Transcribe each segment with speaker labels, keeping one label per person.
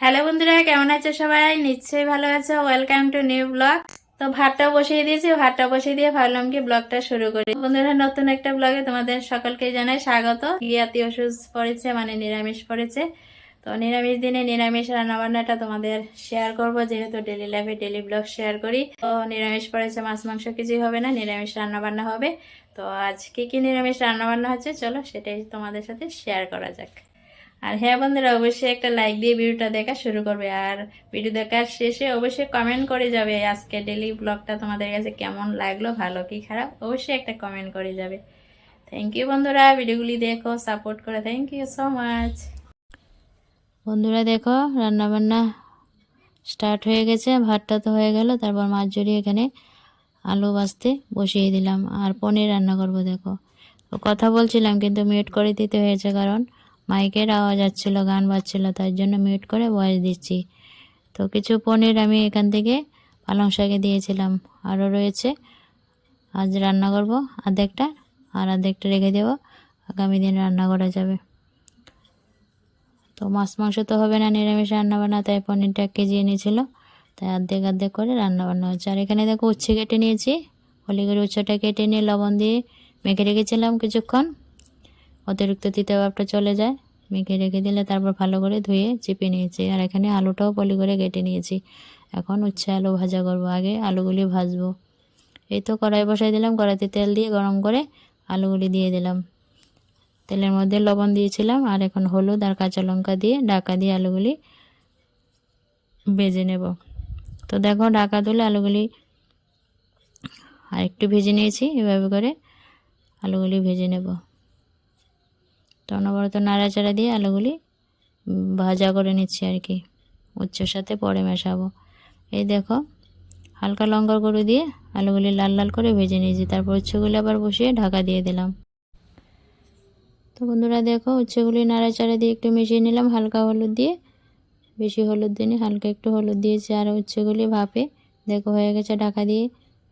Speaker 1: Hello বন্ধুরা, কেমন আছো সবাই? নিশ্চয়ই ভালো আছো। ওয়েলকাম টু নিউ ব্লগ তো ভাতটা বসিয়ে দিয়েছি ভাতটা বসিয়ে দিয়ে ভাবলাম কি ব্লগটা শুরু করি। বন্ধুরা, নতুন একটা ব্লগে তোমাদের সকলকে জানাই স্বাগত। ইয়াতি ওষুধ পড়েছে মানে নিরামিষ পড়েছে। তো নিরামিষ দিনে নিরামিষ রান্নাবান্নাটা তোমাদের শেয়ার করব, যেহেতু ডেলি লাইফে ডেলি ব্লগ শেয়ার করি। তো নিরামিষ পড়েছে, মাছ মাংস কিছুই হবে না, নিরামিষ রান্নাবান্না হবে। তো আজ কি কি নিরামিষ রান্নাবান্না হচ্ছে, চলো সেটাই তোমাদের সাথে শেয়ার করা যাক। আর হ্যাঁ বন্ধুরা, অবশ্যই একটা লাইক দিয়ে ভিডিওটা দেখা শুরু করবে। আর ভিডিও দেখার শেষে অবশ্যই কমেন্ট করে যাবে আজকে ডেলি ব্লগটা তোমাদের কাছে কেমন লাগল, ভালো কি খারাপ, অবশ্যই একটা কমেন্ট করে যাবে। থ্যাংক ইউ বন্ধুরা, ভিডিওগুলি দেখো সাপোর্ট করে থ্যাংক ইউ সো মাচ বন্ধুরা দেখো, রান্নাবান্না স্টার্ট হয়ে গেছে, ভাতটা তো হয়ে গেল, তারপর মাছ জড়িয়ে এখানে আলু ভাজতে বসিয়ে দিলাম, আর পনির রান্না করব দেখো। কথা বলছিলাম, কিন্তু মিউট করে দিতে হয়েছে কারণ মাইকের আওয়াজ আসছিল, গান বাজছিল তার জন্য মিউট করে ভয়েস দিচ্ছি। তো কিছু পনির আমি এখান থেকে পালং শাকে দিয়েছিলাম। আরও রয়েছে। আজ রান্না করব আর্ধেকটা আর আর্ধেকটা রেখে দেবো। আগামী দিন রান্না করা যাবে। তো মাছ মাংস তো হবে না, নিরামিষ রান্না বান্না, তাই পনিরটা এক কেজি এনেছিল। তাই অর্ধেক অর্ধেক করে রান্না বান্না হচ্ছে। আর এখানে দেখো উচ্ছে কেটে নিয়েছি। হলি করে উচ্ছেটা কেটে নিয়ে লবণ দিয়ে মেখে রেখেছিলাম কিছুক্ষণ। অতিরিক্ত তিতে ভাবটা চলে যায়। মেখে রেখে দিলে তারপর ভালো করে ধুয়ে চেপে নিয়েছি। আর এখানে আলুটাও পলি করে কেটে নিয়েছি। এখন উচ্ছে আলু ভাজা করব। আগে আলুগুলি ভাজবো। এই তো কড়াই বসাই দিলাম। কড়াইতে তেল দিয়ে গরম করে আলুগুলি দিয়ে দিলাম। তেলের মধ্যে লবণ দিয়েছিলাম। আর এখন হলুদ আর কাঁচা লঙ্কা দিয়ে ঢাকা দিয়ে আলুগুলি ভেজে নেব। তো দেখো ঢাকা তুলে আলুগুলি আর একটু ভেজে নিয়েছি। এভাবে করে আলুগুলি ভেজে নেব। তো অনবরত নাড়াচাড়া দিয়ে আলুগুলি ভাজা করে নিচ্ছি আর কি। উচ্চের সাথে পরে মেশাবো। এই দেখো, হালকা লঙ্কার গুঁড়ো দিয়ে আলুগুলি লাল লাল করে ভেজে নিয়েছি। তারপর উচ্ছেগুলি আবার বসিয়ে ঢাকা দিয়ে দিলাম। তো বন্ধুরা দেখো উচ্ছেগুলি নাড়াচাড়া দিয়ে একটু মিশিয়ে নিলাম। হালকা হলুদ দিয়ে, বেশি হলুদ দিইনি হালকা একটু হলুদ দিয়েছি। আর উচ্ছেগুলি ভাপে, দেখো হয়ে গেছে ঢাকা দিয়ে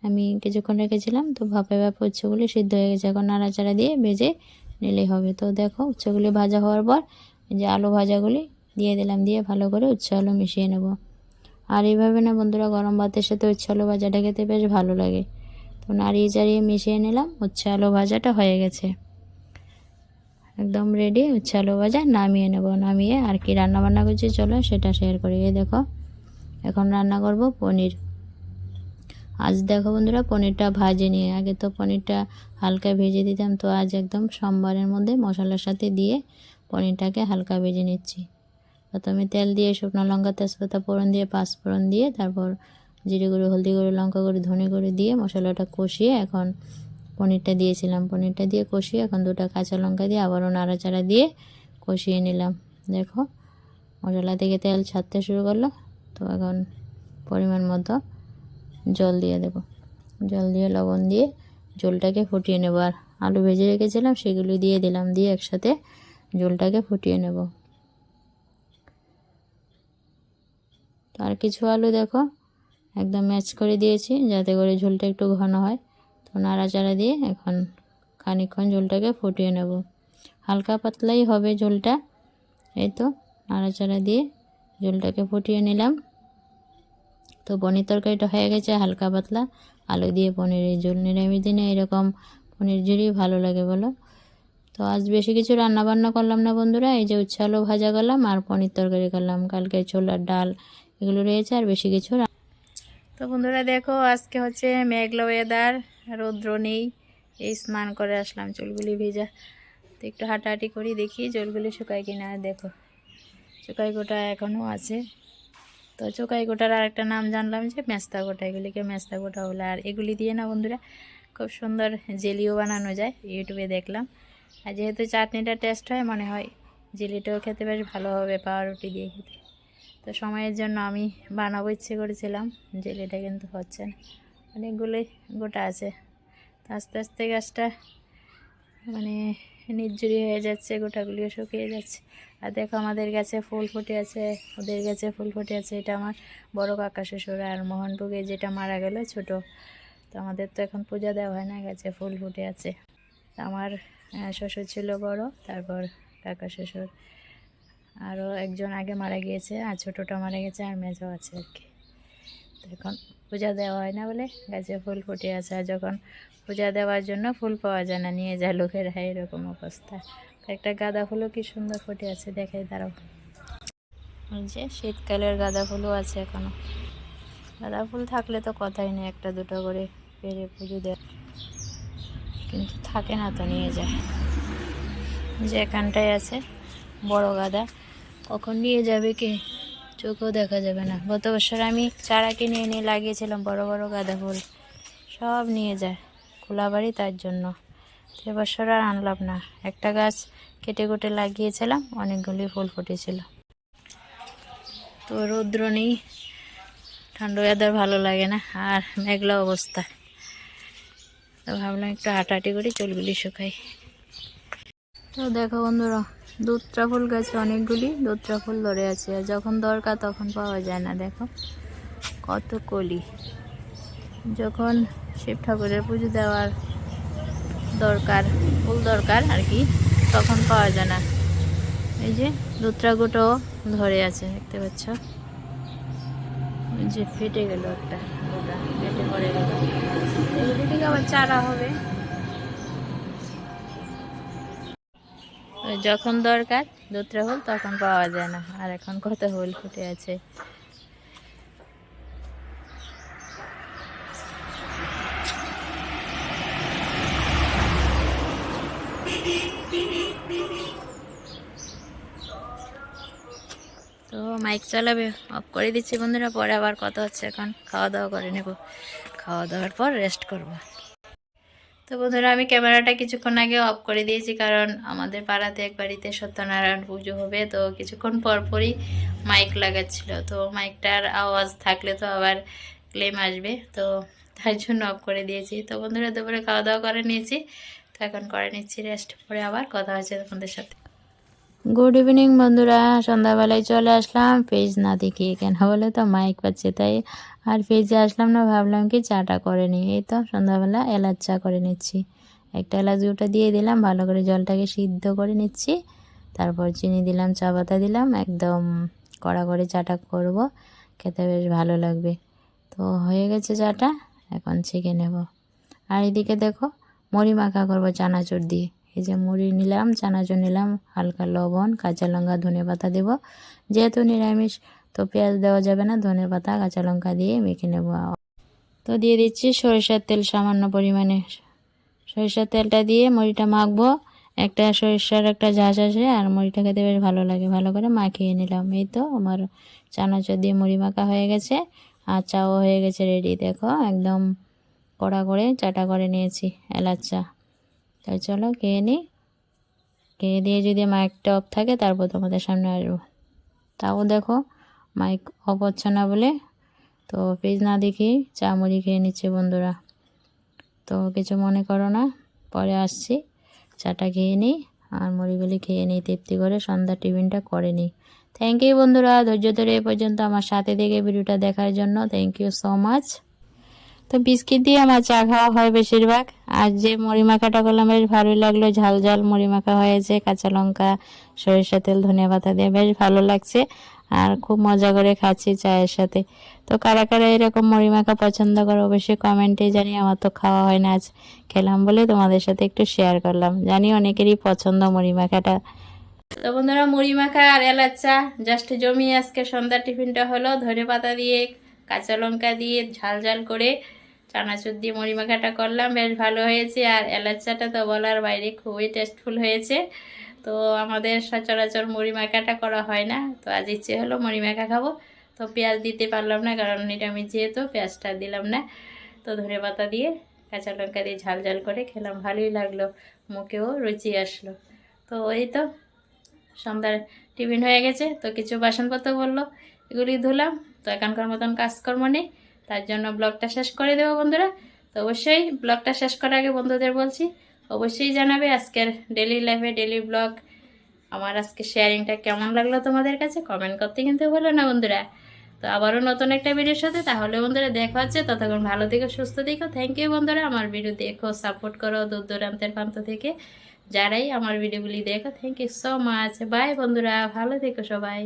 Speaker 1: আমি কিছুক্ষণ রেখেছিলাম। তো ভাপে ভাপে উচ্ছেগুলি সিদ্ধ হয়ে গেছে। এখন নাড়াচাড়া দিয়ে ভেজে নিলেই হবে। তো দেখো উচ্ছেগুলি ভাজা হওয়ার পর যে আলু ভাজাগুলি দিয়ে দিলাম, দিয়ে ভালো করে উচ্ছে আলু মিশিয়ে নেব। আর এইভাবে না বন্ধুরা, গরম ভাতের সাথে উচ্ছে আলু ভাজাটা খেতে বেশ ভালো লাগে। তো নাড়িয়ে চাড়িয়ে মিশিয়ে নিলাম উচ্ছে আলু ভাজাটা হয়ে গেছে। একদম রেডি উচ্ছে আলু ভাজা নামিয়ে নেব। নামিয়ে আর কি রান্না বান্না করছি, চলো সেটা শেয়ার করি। এই দেখো, এখন রান্না করব পনির। আজ দেখো বন্ধুরা, পনিরটা ভাজে নিয়ে, আগে তো পনিরটা হালকা ভেজে দিতাম, তো আজ একদম সোমবারের মধ্যে মশলার সাথে দিয়ে পনিরটাকে হালকা ভেজে নিচ্ছি। প্রথমে তেল দিয়ে শুকনো লঙ্কা, তেজপাতা ফোড়ন দিয়ে, পাঁচ ফোড়ন দিয়ে, তারপর জিরে গুঁড়ো, হলদি গুঁড়ো, লঙ্কা গুঁড়ো, ধনে গুঁড়ো দিয়ে মশলাটা কষিয়ে এখন পনিরটা দিয়েছিলাম। পনিরটা দিয়ে কষিয়ে এখন দুটো কাঁচা লঙ্কা দিয়ে আবারও নাড়াচাড়া দিয়ে কষিয়ে নিলাম। দেখো, মশলা থেকে তেল ছাড়তে শুরু করল, তো এখন পরিমাণ মতো জল দিয়ে দেব। জল দিয়ে, লবণ দিয়ে জলটাকে ফুটিয়ে নেব। আর আলু ভেজে রেখেছিলাম, সেগুলি দিয়ে দিলাম, দিয়ে একসাথে জলটাকে ফুটিয়ে নেব। আর কিছু আলু দেখো, একদম ম্যাচ করে দিয়েছি, যাতে করে ঝোলটা একটু ঘন হয়। তো নাড়াচাড়া দিয়ে এখন খানিকক্ষণ ঝোলটাকে ফুটিয়ে নেব। হালকা পাতলাই হবে ঝোলটা, এই তো। নাড়াচাড়া দিয়ে ঝোলটাকে ফুটিয়ে নিলাম। তো পনির তরকারিটা হয়ে গেছে, হালকা পাতলা। আলু দিয়ে পনিরের ঝোল, নিরামিষ দিনে এরকম পনির ঝুড়ি ভালো লাগে বলো। তো আজ বেশি কিছু রান্না বান্না করলাম না বন্ধুরা, এই যে উচ্ছে ভাজা করলাম আর পনির তরকারি করলাম। কালকে ছোলার ডাল এগুলো রয়েছে আর বেশি কিছু তো বন্ধুরা দেখো, আজকে হচ্ছে মেঘলা ওয়েদার রৌদ্র নেই। এই স্নান করে আসলাম চুলগুলি ভেজা। তো একটু হাঁটাহাঁটি করি, দেখি চুলগুলি শুকায় কিনা, দেখো। শুকাই গোটা এখনও আছে। তো চোকাই গোটার আর একটা নাম জানলাম যে মেস্তা গোটা, এগুলিকে মেস্তা গোটা বলে। আর এগুলি দিয়ে না বন্ধুরা, খুব সুন্দর জেলিও বানানো যায়, ইউটিউবে দেখলাম। আর যেহেতু চাটনিটা টেস্ট হয়, মনে হয় জেলিটাও খেতে বেশ ভালো হবে পাউরুটি দিয়ে খেতে। তো সময়ের জন্য আমি বানাবো ইচ্ছে করেছিলাম, জেলিটা কিন্তু হচ্ছে না। অনেকগুলোই গোটা আছে। তো আস্তে আস্তে গাছটা মানে নির্জুরি হয়ে যাচ্ছে, গোটাগুলিও শুকিয়ে যাচ্ছে। আর দেখো আমাদের গাছে ফুল ফুটে আছে, ওদের গাছে ফুল ফুটে আছে। এটা আমার বড় কাকা শ্বশুর আর মোহনপুকে যেটা মারা গেল ছোট। তো আমাদের তো এখন পূজা দেওয়া হয় না, গাছে ফুল ফুটে আছে। আমার শ্বশুর ছিল বড়, তারপর কাকা শ্বশুর। আরও একজন আগে মারা গিয়েছে, আর ছোটোটা মারা গেছে, আর মেজো আছে আর কি। তো এখন পূজা দেওয়া হয় না বলে গাছে ফুল ফুটে আছে। আর যখন পূজা দেওয়ার জন্য ফুল পাওয়া যায় না, নিয়ে যায় লোকের লোকেরা এরকম অবস্থা। একটা গাঁদা ফুলও কি সুন্দর ফুটে আছে, দেখাই, দাঁড়াও। যে শীতকালের গাঁদা ফুলও আছে এখনও। গাঁদা ফুল থাকলে তো কথাই নেই, একটা দুটো করে পেরে পুজো দেয় কিন্তু থাকে না তো, নিয়ে যায়। যে এখানটায় আছে বড় গাদা। কখন নিয়ে যাবে কে? চোখেও দেখা যাবে না। গত বছর আমি চারা কিনে এনে লাগিয়েছিলাম, বড় বড় গাঁদা ফুল। সব নিয়ে যায়। খোলা বাড়ি তার জন্য। এবছর আর আনলাম না। একটা গাছ কেটে কুটে লাগিয়েছিলাম, অনেকগুলি ফুল ফুটেছিল। তো রৌদ্র নেই, ঠান্ডা ওয়েদার ভালো লাগে না, আর মেঘলা অবস্থা। তো ভাবলাম একটু হাঁটাহাঁটি করি, চুলগুলি শুকাই। তো দেখো বন্ধুরা, দুধটা ফুল গাছে অনেকগুলি, দুধটা ফুল ধরে আছে, আর যখন দরকার তখন পাওয়া যায় না, দেখো। কত কলি। যখন শিব ঠাকুরের পুজো দেওয়ার দরকার, ফুল দরকার আর কি, তখন পাওয়া যায় না। এই যে দুধটা গুটো ধরে আছে, দেখতে পাচ্ছ? যে ফেটে গেল একটা ফেটে পড়ে গেল। থেকে আবার চারা হবে। যখন দরকার দুধটা ফুল তখন পাওয়া যায় না। আর এখন কত ফুল ফুটে আছে তো মাইক চালাবে অফ করে দিচ্ছি বন্ধুরা, পরে আবার কথা হচ্ছে এখন। খাওয়া দাওয়া করে নেব। খাওয়া দাওয়ার পর রেস্ট করব। তো বন্ধুরা, আমি ক্যামেরাটা কিছুক্ষণ আগে অফ করে দিয়েছি, কারণ আমাদের পাড়াতে এক বাড়িতে সত্যনারায়ণ পুজো হবে, তো কিছুক্ষণ পরপরই মাইক লাগাচ্ছিল। তো মাইকটার আওয়াজ থাকলে তো আবার ক্লেম আসবে, তো তার জন্য অফ করে দিয়েছি। তো বন্ধুরা, দুপুরে খাওয়া দাওয়া করে নিয়েছি, তো এখন করে নিচ্ছি রেস্ট পরে আবার কথা হচ্ছে তোমাদের সাথে। গুড ইভিনিং বন্ধুরা। সন্ধ্যাবেলায় চলে আসলাম। পেজ না দেখিয়ে কেন বলে তো মাইক পাচ্ছে তাই। আর পেজে আসলাম না, ভাবলাম কি চাটা করে নিই। এই তো সন্ধ্যাবেলা এলাচ চা করে নিচ্ছি। একটা এলাচ গুঁটা দিয়ে দিলাম, ভালো করে জলটাকে সিদ্ধ করে নিচ্ছি। তারপর চিনি দিলাম, চা পাতা দিলাম, একদম কড়া করে চাটা করব। খেতে বেশ ভালো লাগবে। তো হয়ে গেছে চাটা, এখন ছেঁকে নেব। আর এদিকে দেখো, মুড়ি মাখা করব চানাচুর দিয়ে। এই যে মুড়ি নিলাম, চানাচুর নিলাম, হালকা লবণ, কাঁচা লঙ্কা, ধনে পাতা দেবো। যেহেতু নিরামিষ, তো পেঁয়াজ দেওয়া যাবে না, ধনে পাতা, কাঁচা লঙ্কা দিয়ে মেখে নেব। তো দিয়ে দিচ্ছি সরিষার তেল সামান্য পরিমাণে। সরিষার তেলটা দিয়ে মুড়িটা মাখবো। একটা সরিষার একটা ঝাঁস আসে আর মুড়িটা খেতে বেশ ভালো লাগে। ভালো করে মাখিয়ে নিলাম। এই তো আমার চানাচুর দিয়ে মুড়ি মাখা হয়ে গেছে আর চাও হয়ে গেছে রেডি। দেখো, একদম কড়া করে, চাটা করে নিয়েছি, এলাচ তাই চলো খেয়ে নিই খেয়ে দিয়ে যদি মাইকটা অফ থাকে, তারপর তোমাদের সামনে আসব। তাও দেখো মাইক অফ হচ্ছে না বলে। তো পেজ না দেখি চা মুড়ি খেয়ে নিচ্ছে বন্ধুরা। তো কিছু মনে করো না, পরে আসছি। চাটা খেয়ে নিই আর মুড়িগুলি খেয়ে নিই তৃপ্তি করে সন্ধ্যা টিফিনটা করে নিই থ্যাংক ইউ বন্ধুরা, ধৈর্য ধরে এ পর্যন্ত আমার সাথে থেকে ভিডিওটা দেখার জন্য। থ্যাংক ইউ সো মাচ তো বিস্কিট দিয়ে আমার চা খাওয়া হয় বেশিরভাগ। আর যে মুড়ি মাখাটা করলাম, বেশ ভালোই লাগল। ঝাল ঝাল মুড়ি মাখা হয়েছে, কাঁচা লঙ্কা সরিষা তেল, ধনিয়া পাতা দিয়ে বেশ ভালো লাগছে। আর খুব মজা করে খাচ্ছি চায়ের সাথে। তো কারা কারা এরকম মুড়ি মাখা পছন্দ করো অবশ্যই কমেন্টে জানি আমার তো খাওয়া হয় না আজ। খেলাম বলে তোমাদের সাথে একটু শেয়ার করলাম। জানি অনেকেরই পছন্দ মুড়ি মাখাটা তো বন্ধুরা মুড়ি মাখা আর এলাচ চা জাস্ট জমি আজকে সন্ধ্যা টিফিনটা হলো। ধনে পাতা দিয়ে, কাঁচা লঙ্কা দিয়ে ঝাল ঝাল করে চানাচুর দিয়ে মুড়ি মাখাটা করলাম, বেশ ভালো হয়েছে। আর এলাচাটা তো বলার বাইরে খুবই টেস্টফুল হয়েছে। তো আমাদের সচরাচর মুড়ি মাখাটা করা হয় না। তো আজ ইচ্ছে হলো মুড়ি মাখা খাব। তো পেঁয়াজ দিতে পারলাম না, কারণ নিরামিষ যেহেতু পেঁয়াজটা দিলাম না, তো ধনে পাতা দিয়ে কাঁচা লঙ্কা দিয়ে ঝাল ঝাল করে খেলাম, ভালোই লাগল, মুখেও রুচি আসলো। তো এই তো, সন্ধ্যার টিফিন হয়ে গেছে, তো কিছু বাসনপত্র বলল এগুলি ধুলাম। তো এখনকার মতন কাজকর্ম নেই। তার জন্য ব্লগটা শেষ করে দেবো বন্ধুরা। তো অবশ্যই ব্লগটা শেষ করার আগে বন্ধুদের বলছি, অবশ্যই জানাবে আজকের ডেলি লাইফে ডেলি ব্লগ আমার আজকে শেয়ারিংটা কেমন লাগল তোমাদের কাছে? কমেন্ট করতে কিন্তু বলো না বন্ধুরা। তো আবারও নতুন একটা ভিডিওর সাথে, তাহলে বন্ধুরা দেখা হচ্ছে। ততক্ষণ ভালো থেকো, সুস্থ থেকো। থ্যাংক ইউ বন্ধুরা, আমার ভিডিও দেখো সাপোর্ট করো দূর দূরান্তের প্রান্ত থেকে। যারাই আমার ভিডিওগুলি দেখো thank you so much bye বন্ধুরা, ভালো থেকো সবাই।